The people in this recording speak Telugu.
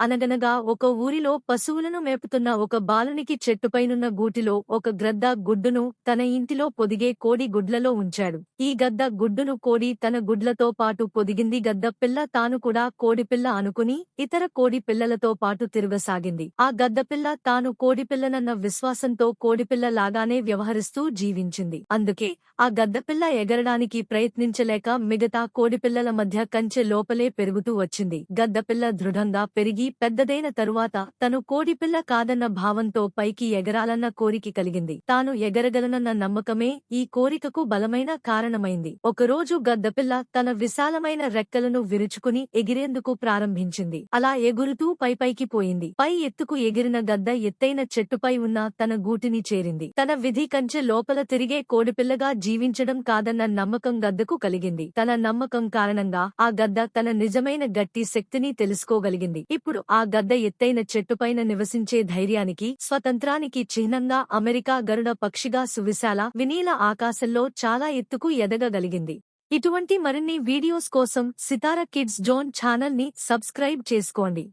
అనగనగా ఒక ఊరిలో పశువులను మేపుతున్న ఒక బాలునికి చెట్టుపైనున్న గూటిలో ఒక గ్రద్ద గుడ్డును తన ఇంటిలో పొదిగే కోడి గుడ్లలో ఉంచాడు. ఈ గద్ద గుడ్డును కోడి తన గుడ్లతో పాటు పొదిగింది. గద్ద పిల్ల తాను కూడా కోడిపిల్ల అనుకుని ఇతర కోడి పిల్లలతో పాటు తిరగసాగింది. ఆ గద్ద పిల్ల తాను కోడిపిల్లనన్న విశ్వాసంతో కోడిపిల్ల లాగానే వ్యవహరిస్తూ జీవించింది. అందుకే ఆ గద్దపిల్ల ఎగరడానికి ప్రయత్నించలేక మిగతా కోడిపిల్లల మధ్య కంచె లోపలే పెరుగుతూ వచ్చింది. గద్దపిల్ల దృఢంగా పెరిగి పెద్దదైన తరువాత తను కోడిపిల్ల కాదన్న భావంతో పైకి ఎగరాలన్న కోరిక కలిగింది. తాను ఎగరగలనన్న నమ్మకమే ఈ కోరికకు బలమైన కారణమైంది. ఒకరోజు గద్దపిల్ల తన విశాలమైన రెక్కలను విరుచుకుని ఎగిరేందుకు ప్రారంభించింది. అలా ఎగురుతూ పైపైకి పోయింది. పై ఎత్తుకు ఎగిరిన గద్ద ఎత్తైన చెట్టుపై ఉన్న తన గూటిని చేరింది. తన విధి కంచె లోపల తిరిగే కోడిపిల్లగా జీవించడం కాదన్న నమ్మకం గద్దకు కలిగింది. తన నమ్మకం కారణంగా ఆ గద్ద తన నిజమైన గట్టి శక్తిని తెలుసుకోగలిగింది. ఇప్పుడు ఆ గద్ద ఎత్తైన చెట్టుపైన నివసించే ధైర్యానికి స్వతంత్రానికి చిహ్నంగా అమెరికా గరుడ పక్షిగా సువిశాల వినీల ఆకాశంలో చాలా ఎత్తుకు ఎదగగలిగింది. ఇటువంటి మరిన్ని వీడియోస్ కోసం సితార కిడ్స్ జోన్ ఛానల్ని సబ్స్క్రైబ్ చేసుకోండి.